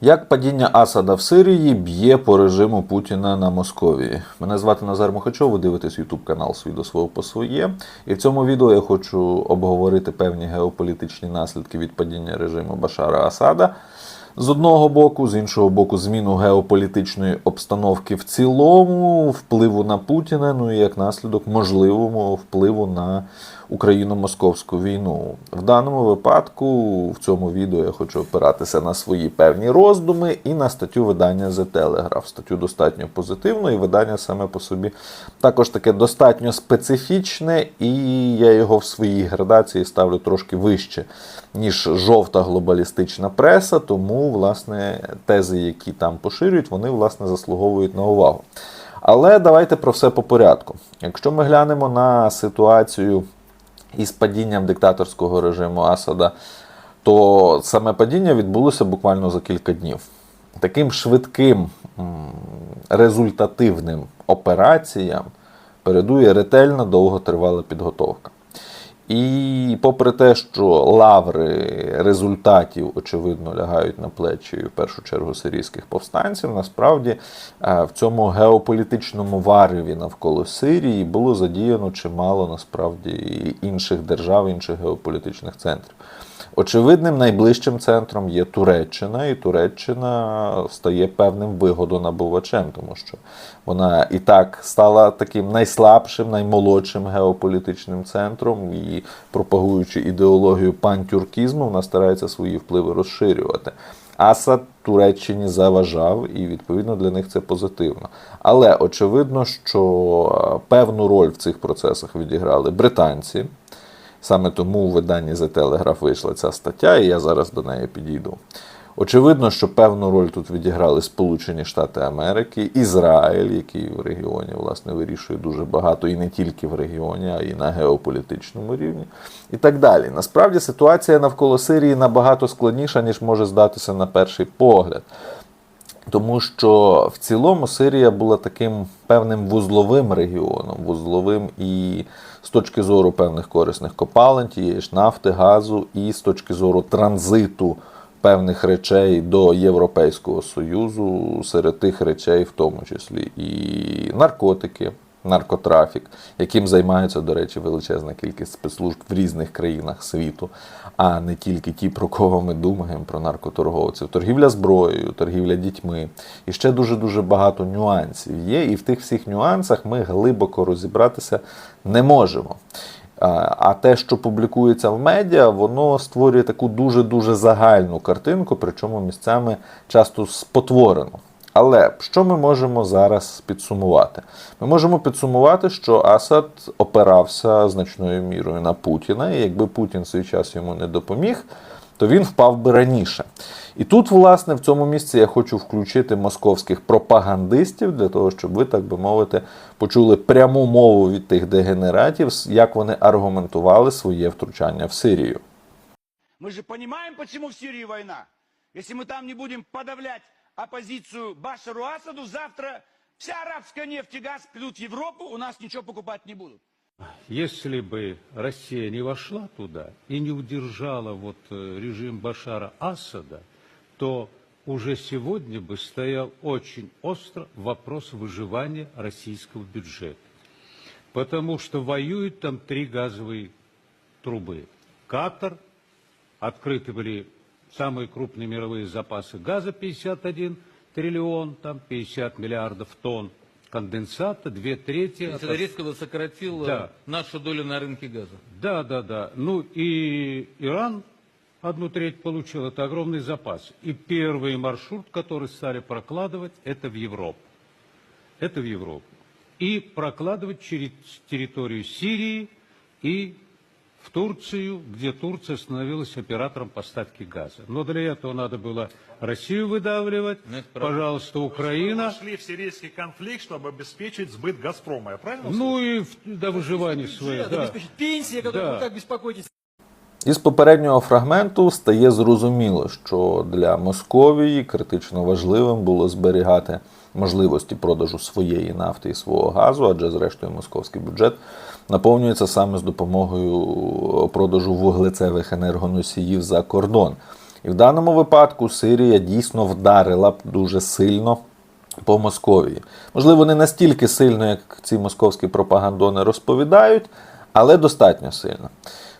Як падіння Асада в Сирії б'є по режиму Путіна на Московії? Мене звати Назар Мухачов, ви дивитесь YouTube канал «Свій до свого по своє. І в цьому відео я хочу обговорити певні геополітичні наслідки від падіння режиму Башара Асада. З одного боку, з іншого боку, зміну геополітичної обстановки в цілому, впливу на Путіна, ну і як наслідок можливому впливу на Україно-московську війну. В даному випадку, в цьому відео я хочу опиратися на свої певні роздуми і на статтю видання The Telegraph. Статтю достатньо позитивну, і видання саме по собі також таке достатньо специфічне, і я його в своїй градації ставлю трошки вище, ніж жовта глобалістична преса. Тому, власне, тези, які там поширюють, вони власне заслуговують на увагу. Але давайте про все по порядку. Якщо ми глянемо на ситуацію із падінням диктаторського режиму Асада, то саме падіння відбулося буквально за кілька днів. Таким швидким, результативним операціям передує ретельна довготривала підготовка. І попри те, що лаври результатів, очевидно, лягають на плечі в першу чергу сирійських повстанців, насправді е, в цьому геополітичному вареві навколо Сирії було задіяно чимало насправді інших держав, інших геополітичних центрів. Очевидним найближчим центром є Туреччина, і Туреччина стає певним вигодонабувачем, тому що вона і так стала таким найслабшим, наймолодшим геополітичним центром, і пропагуючи ідеологію пантюркізму, вона старається свої впливи розширювати. Асад Туреччині заважав, і відповідно для них це позитивно. Але очевидно, що е, певну роль в цих процесах відіграли британці. Саме тому у виданні The Telegraph вийшла ця стаття, і я зараз до неї підійду. Очевидно, що певну роль тут відіграли Сполучені Штати Америки, Ізраїль, який в регіоні власне вирішує дуже багато, і не тільки в регіоні, а й на геополітичному рівні, і так далі. Насправді ситуація навколо Сирії набагато складніша, ніж може здатися на перший погляд. Тому що в цілому Сирія була таким певним вузловим регіоном, вузловим і з точки зору певних корисних копалин, тієї ж нафти, газу, і з точки зору транзиту певних речей до Європейського Союзу, серед тих речей, в тому числі і наркотики, наркотрафік, яким займаються, до речі, величезна кількість спецслужб в різних країнах світу, а не тільки ті, про кого ми думаємо, про наркоторговців. Торгівля зброєю, торгівля дітьми. І ще дуже-дуже багато нюансів є. І в тих всіх нюансах ми глибоко розібратися не можемо. А те, що публікується в медіа, воно створює таку дуже-дуже загальну картинку, причому місцями часто спотворену. Але що ми можемо зараз підсумувати? Ми можемо підсумувати, що Асад опирався значною мірою на Путіна, і якби Путін свій час йому не допоміг, то він впав би раніше. І тут, власне, в цьому місці я хочу включити московських пропагандистів для того, щоб ви, так би мовити, почули пряму мову від тих дегенератів, як вони аргументували своє втручання в Сирію. Мы же понимаем, почему в Сирии война. Если мы там не будем подавлять оппозицию Башару Асаду, завтра вся арабская нефть и газ придут в Европу, у нас ничего покупать не будут. Если бы Россия не вошла туда и не удержала вот э, режим Башара Асада, то уже сегодня бы стоял очень остро вопрос выживания российского бюджета. Потому что воюют там три газовые трубы. Катар, открыты были самые крупные мировые запасы газа 51 триллион, там 50 миллиардов тонн конденсата, две трети. То есть это резко сократило Да. нашу долю на рынке газа. Да, да, да. Ну и Иран одну треть получил, это огромный запас. И первый маршрут, который стали прокладывать, это в Европу. Это в Европу. И прокладывать через территорию Сирии и в Турцию, где Турция становилась оператором поставки газа. Но для этого надо было Россию выдавливать. Ну, это правда. Пожалуйста, Украина. Шли в сирийский конфликт, чтобы обеспечить сбыт «Газпрома». Я правильно Ну и в- до выживания своих. Да. обеспечить пенсии, о которых Да. вы так беспокоитесь. Із попереднього фрагменту стає зрозуміло, що для Московії критично важливим було зберігати можливості продажу своєї нафти і свого газу, адже зрештою московський бюджет наповнюється саме з допомогою продажу вуглецевих енергоносіїв за кордон. І в даному випадку Сирія дійсно вдарила б дуже сильно по Московії. Можливо, не настільки сильно, як ці московські пропагандони розповідають, але достатньо сильно.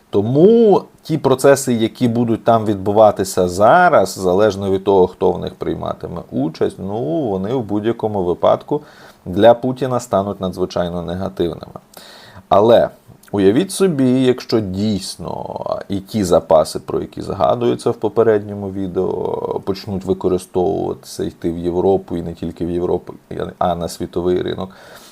Тому ті процеси, які будуть там відбуватися зараз, залежно від того, хто в них прийматиме участь, ну вони в будь-якому випадку для Путіна стануть надзвичайно негативними. Але уявіть собі, якщо дійсно і ті запаси, про які згадуються в попередньому відео, почнуть використовуватися йти в Європу і не тільки в Європу, а на світовий ринок.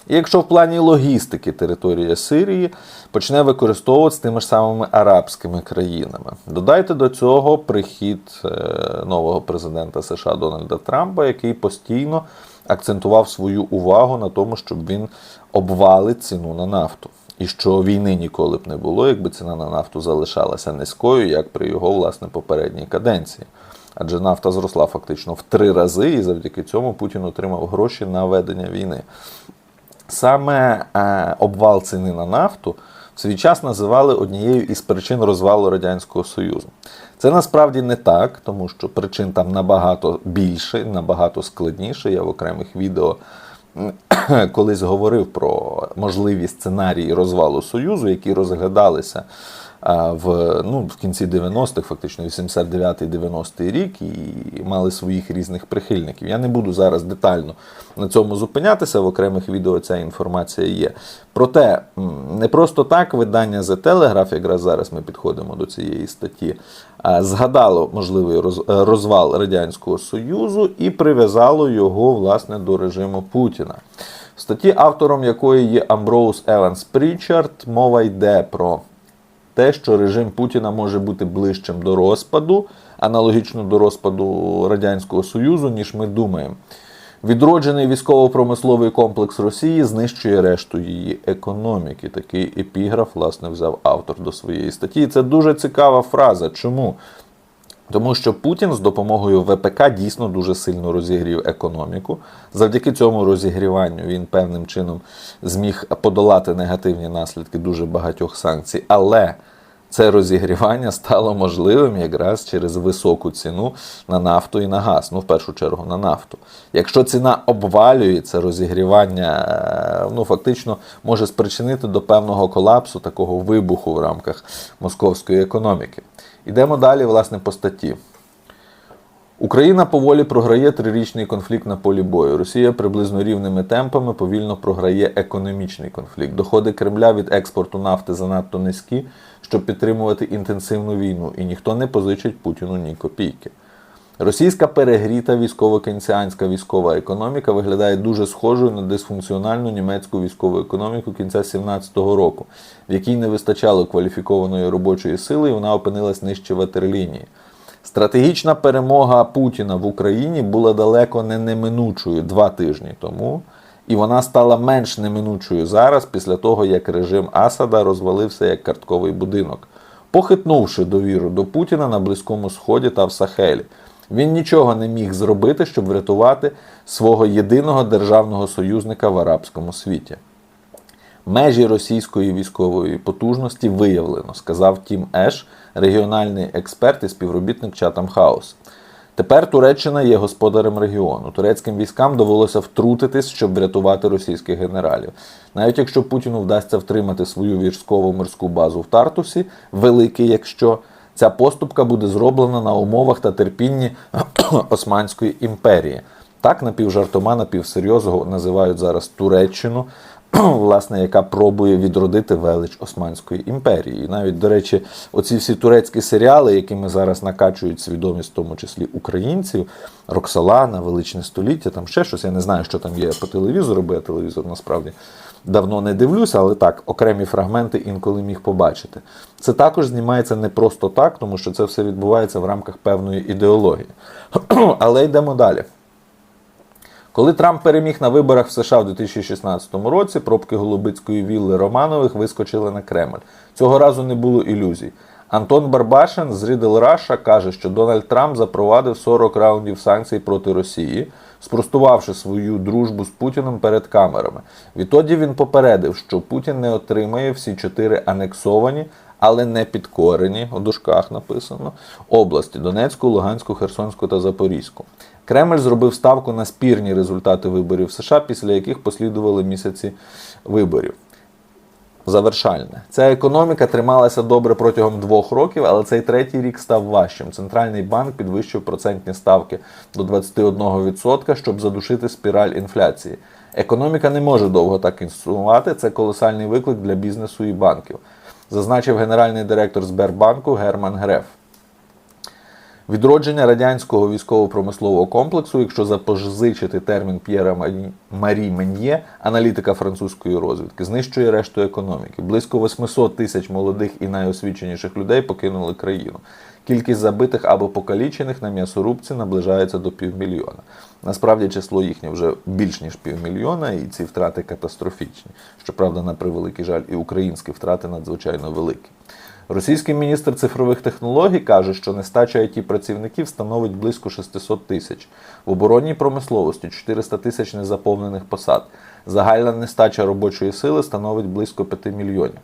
І якщо в плані логістики територія Сирії почне використовуватися тими ж самими арабськими країнами, додайте до цього прихід е, нового президента США Дональда Трампа, який постійно акцентував свою увагу на тому, щоб він обвалить ціну на нафту. І що війни ніколи б не було, якби ціна на нафту залишалася низькою, як при його власне попередній каденції. Адже нафта зросла фактично в три рази, і завдяки цьому Путін отримав гроші на ведення війни. Саме е, обвал ціни на нафту в свій час називали однією із причин розвалу Радянського Союзу. Це насправді не так, тому що причин там набагато більше, набагато складніше. Я в окремих відео колись говорив про можливі сценарії розвалу Союзу, які розглядалися в, ну, в кінці 90-х, фактично 89-90 рік, і мали своїх різних прихильників. Я не буду зараз детально на цьому зупинятися, в окремих відео ця інформація є. Проте не просто так видання The Telegraph, якраз зараз ми підходимо до цієї статті, згадало можливий розвал Радянського Союзу і прив'язало його власне до режиму Путіна. В статті, автором якої є Амброуз Еванс Прічард, мова йде про те, що режим Путіна може бути ближчим до розпаду, аналогічно до розпаду Радянського Союзу, ніж ми думаємо. Відроджений військово-промисловий комплекс Росії знищує решту її економіки. Такий епіграф, власне, взяв автор до своєї статті. І це дуже цікава фраза. Чому? Тому що Путін з допомогою ВПК дійсно дуже сильно розігрів економіку. Завдяки цьому розігріванню він певним чином зміг подолати негативні наслідки дуже багатьох санкцій. Але це розігрівання стало можливим якраз через високу ціну на нафту і на газ. Ну, в першу чергу, на нафту. Якщо ціна обвалюється, розігрівання е, ну, фактично може спричинити до певного колапсу, такого вибуху в рамках московської економіки. Ідемо далі, власне, по статті. Україна поволі програє трирічний конфлікт на полі бою. Росія приблизно рівними темпами повільно програє економічний конфлікт. Доходи Кремля від експорту нафти занадто низькі, щоб підтримувати інтенсивну війну, і ніхто не позичить Путіну ні копійки. Російська перегріта військово-кенціанська військова економіка виглядає дуже схожою на дисфункціональну німецьку військову економіку кінця 17-го року, в якій не вистачало кваліфікованої робочої сили, і вона опинилась нижче ватерлінії. Стратегічна перемога Путіна в Україні була далеко не неминучою два тижні тому, і вона стала менш неминучою зараз, після того, як режим Асада розвалився як картковий будинок, похитнувши довіру до Путіна на Близькому Сході та в Сахелі. Він нічого не міг зробити, щоб врятувати свого єдиного державного союзника в арабському світі. Межі російської військової потужності виявлено, сказав Тім Еш, регіональний експерт і співробітник Чатам Хаус. Тепер Туреччина є господарем регіону. Турецьким військам довелося втрутитись, щоб врятувати російських генералів. Навіть якщо Путіну вдасться втримати свою військову морську базу в Тартусі, великий, якщо ця поступка буде зроблена на умовах та терпінні Османської імперії. Так напівжартома, напівсерйозного називають зараз Туреччину, власне, яка пробує відродити велич Османської імперії. І навіть, до речі, оці всі турецькі серіали, якими зараз накачують свідомість, в тому числі українців, Роксолана, Величне століття, там ще щось. Я не знаю, що там є по телевізору, бо я телевізор насправді давно не дивлюся, але так, окремі фрагменти інколи міг побачити. Це також знімається не просто так, тому що це все відбувається в рамках певної ідеології. Але йдемо далі. Коли Трамп переміг на виборах в США в 2016 році, пробки Голубицької вілли Романових вискочили на Кремль. Цього разу не було ілюзій. Антон Барбашин з Рідл Раша каже, що Дональд Трамп запровадив 40 раундів санкцій проти Росії, спростувавши свою дружбу з Путіним перед камерами. Відтоді він попередив, що Путін не отримає всі чотири анексовані, але не підкорені, у дужках написано, області Донецьку, Луганську, Херсонську та Запорізьку. Кремль зробив ставку на спірні результати виборів в США, після яких послідували місяці виборів. Завершальне. Ця економіка трималася добре протягом двох років, але цей третій рік став важчим. Центральний банк підвищив процентні ставки до 21%, щоб задушити спіраль інфляції. Економіка не може довго так існувати. Це колосальний виклик для бізнесу і банків, зазначив генеральний директор Сбербанку Герман Греф. Відродження радянського військово-промислового комплексу, якщо запозичити термін П'єра Марі Мен'є, аналітика французької розвідки, знищує решту економіки. Близько 800 тисяч молодих і найосвіченіших людей покинули країну. Кількість забитих або покалічених на м'ясорубці наближається до півмільйона. Насправді число їхнє вже більш ніж півмільйона, і ці втрати катастрофічні. Щоправда, на превеликий жаль, і українські втрати надзвичайно великі. Російський міністр цифрових технологій каже, що нестача it працівників становить близько 600 тисяч. В оборонній промисловості 400 тисяч незаповнених посад. Загальна нестача робочої сили становить близько 5 мільйонів.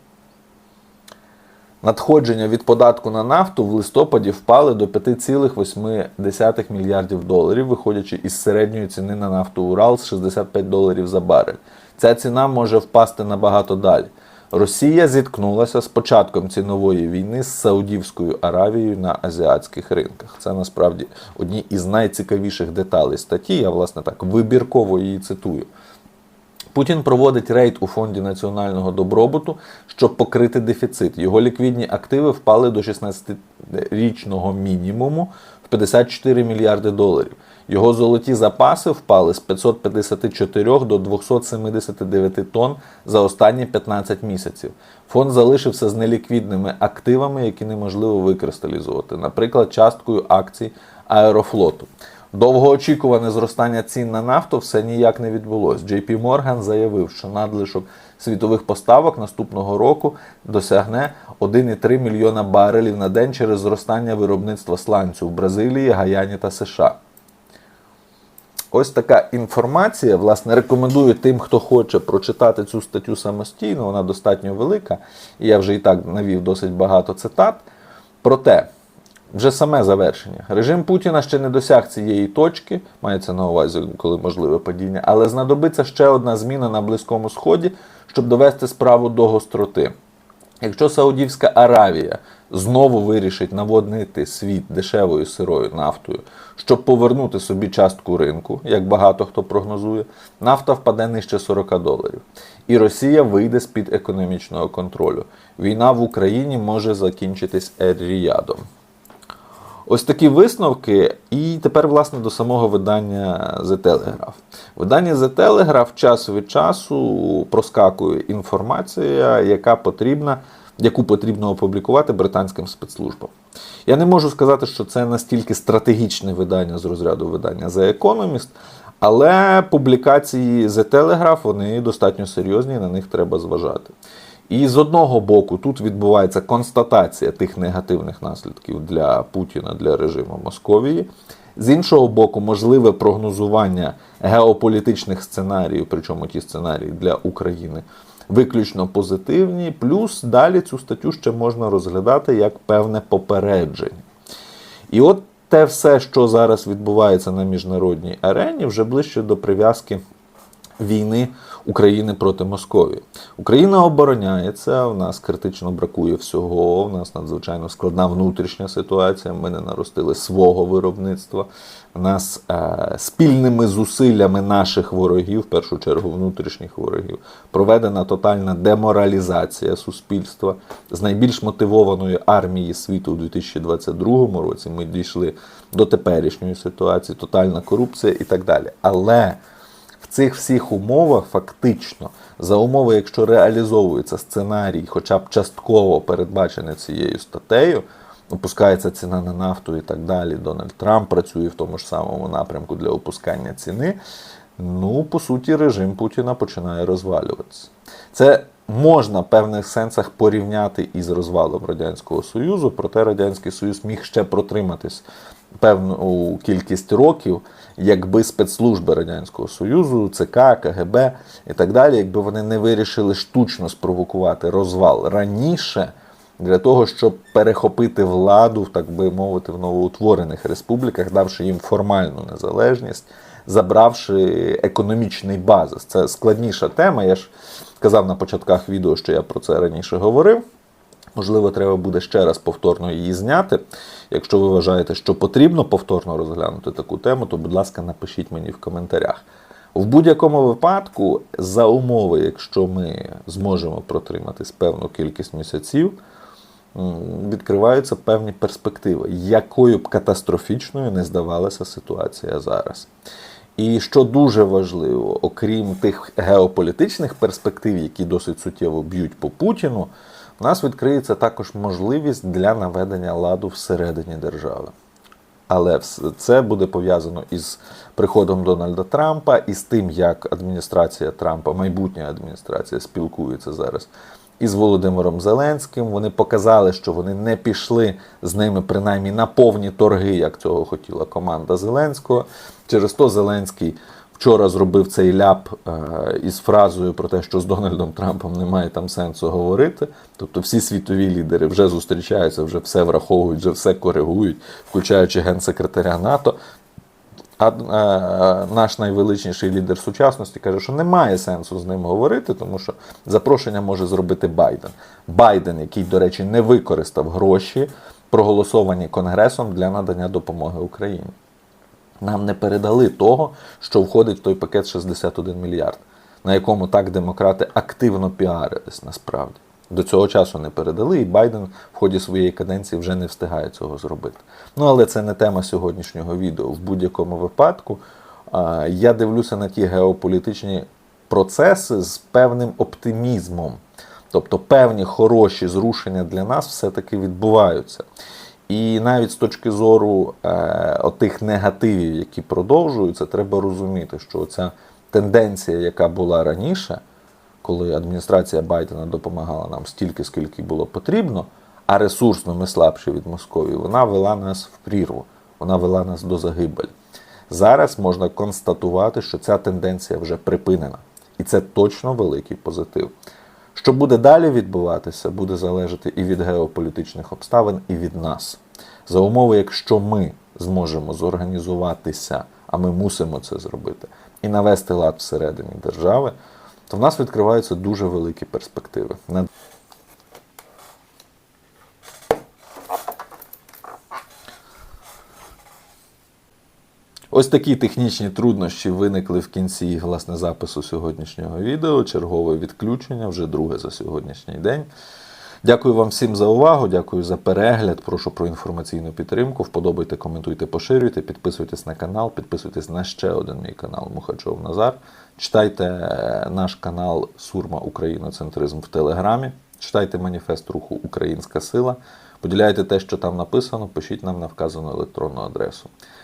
Надходження від податку на нафту в листопаді впали до 5,8 мільярдів доларів, виходячи із середньої ціни на нафту Урал з 65 доларів за барель. Ця ціна може впасти набагато далі. Росія зіткнулася з початком цінової війни з Саудівською Аравією на азіатських ринках. Це насправді одні із найцікавіших деталей статті. Я, власне, так вибірково її цитую. Путін проводить рейд у фонді національного добробуту, щоб покрити дефіцит. Його ліквідні активи впали до 16-річного мінімуму в 54 мільярди доларів. Його золоті запаси впали з 554 до 279 тонн за останні 15 місяців. Фонд залишився з неліквідними активами, які неможливо викристалізувати, наприклад, часткою акцій Аерофлоту. Довгоочікуване зростання цін на нафту все ніяк не відбулось. JP Morgan заявив, що надлишок світових поставок наступного року досягне 1,3 мільйона барелів на день через зростання виробництва сланцю в Бразилії, Гаяні та США. Ось така інформація. Власне, рекомендую тим, хто хоче прочитати цю статтю самостійно. Вона достатньо велика, і я вже і так навів досить багато цитат. Проте, вже саме завершення. Режим Путіна ще не досяг цієї точки, мається на увазі, коли можливе падіння, але знадобиться ще одна зміна на Близькому Сході, щоб довести справу до гостроти. Якщо Саудівська Аравія знову вирішить наводнити світ дешевою сирою нафтою, щоб повернути собі частку ринку, як багато хто прогнозує, нафта впаде нижче 40 доларів. І Росія вийде з-під економічного контролю. Війна в Україні може закінчитись ер-ріядом. Ось такі висновки, і тепер, власне, до самого видання The Telegraph. В виданні The Telegraph час від часу проскакує інформація, яка потрібна, яку потрібно опублікувати британським спецслужбам. Я не можу сказати, що це настільки стратегічне видання з розряду видання The Economist, але публікації The Telegraph вони достатньо серйозні, на них треба зважати. І з одного боку тут відбувається констатація тих негативних наслідків для Путіна, для режиму Московії. З іншого боку, можливе прогнозування геополітичних сценаріїв, причому ті сценарії для України виключно позитивні. Плюс далі цю статтю ще можна розглядати як певне попередження. І от те все, що зараз відбувається на міжнародній арені, вже ближче до прив'язки війни України проти Московії. Україна обороняється, в нас критично бракує всього. В нас надзвичайно складна внутрішня ситуація. Ми не наростили свого виробництва. У нас е, спільними зусиллями наших ворогів, в першу чергу внутрішніх ворогів, проведена тотальна деморалізація суспільства з найбільш мотивованої армії світу у 2022 році. Ми дійшли до теперішньої ситуації, тотальна корупція і так далі. Але цих всіх умовах фактично, за умови, якщо реалізовується сценарій, хоча б частково передбачений цією статтею, опускається ціна на нафту і так далі. Дональд Трамп працює в тому ж самому напрямку для опускання ціни. Ну, по суті, режим Путіна починає розвалюватися. Це можна в певних сенсах порівняти із розвалом Радянського Союзу, проте Радянський Союз міг ще протриматись певну кількість років, якби спецслужби Радянського Союзу, ЦК, КГБ і так далі, якби вони не вирішили штучно спровокувати розвал раніше, для того, щоб перехопити владу, так би мовити, в новоутворених республіках, давши їм формальну незалежність, забравши економічний базис. Це складніша тема. Я ж казав на початках відео, що я про це раніше говорив. Можливо, треба буде ще раз повторно її зняти. Якщо ви вважаєте, що потрібно повторно розглянути таку тему, то, будь ласка, напишіть мені в коментарях. В будь-якому випадку, за умови, якщо ми зможемо протриматись певну кількість місяців, відкриваються певні перспективи, якою б катастрофічною не здавалася ситуація зараз. І що дуже важливо, окрім тих геополітичних перспектив, які досить суттєво б'ють по Путіну, у нас відкриється також можливість для наведення ладу всередині держави. Але це буде пов'язано із приходом Дональда Трампа і з тим, як адміністрація Трампа, майбутня адміністрація, спілкується зараз із Володимиром Зеленським. Вони показали, що вони не пішли з ними принаймні на повні торги, як цього хотіла команда Зеленського. Через то Зеленський вчора зробив цей ляп е, із фразою про те, що з Дональдом Трампом немає там сенсу говорити. Тобто всі світові лідери вже зустрічаються, вже все враховують, вже все коригують, включаючи генсекретаря НАТО. А е, наш найвеличніший лідер сучасності каже, що немає сенсу з ним говорити, тому що запрошення може зробити Байден. Байден, який, до речі, не використав гроші, проголосовані Конгресом для надання допомоги Україні. Нам не передали того, що входить в той пакет 61 мільярд, на якому так демократи активно піарились насправді. До цього часу не передали, і Байден в ході своєї каденції вже не встигає цього зробити. Ну але це не тема сьогоднішнього відео. В будь-якому випадку я дивлюся на ті геополітичні процеси з певним оптимізмом. Тобто певні хороші зрушення для нас все-таки відбуваються. І навіть з точки зору е, отих негативів, які продовжуються, треба розуміти, що ця тенденція, яка була раніше, коли адміністрація Байдена допомагала нам стільки, скільки було потрібно, а ресурсно ми слабші від Московії, вона вела нас в прірву, вона вела нас до загибелі. Зараз можна констатувати, що ця тенденція вже припинена. І це точно великий позитив. Що буде далі відбуватися, буде залежати і від геополітичних обставин, і від нас. За умови, якщо ми зможемо зорганізуватися, а ми мусимо це зробити, і навести лад всередині держави, то в нас відкриваються дуже великі перспективи. Ось такі технічні труднощі виникли в кінці власне запису сьогоднішнього відео. Чергове відключення, вже друге за сьогоднішній день. Дякую вам всім за увагу, дякую за перегляд. Прошу про інформаційну підтримку. Вподобайте, коментуйте, поширюйте, підписуйтесь на канал, підписуйтесь на ще один мій канал Мухачов Назар. Читайте е, наш канал Сурма Україноцентризм в Телеграмі. Читайте маніфест руху Українська сила. Поділяйте те, що там написано, пишіть нам на вказану електронну адресу.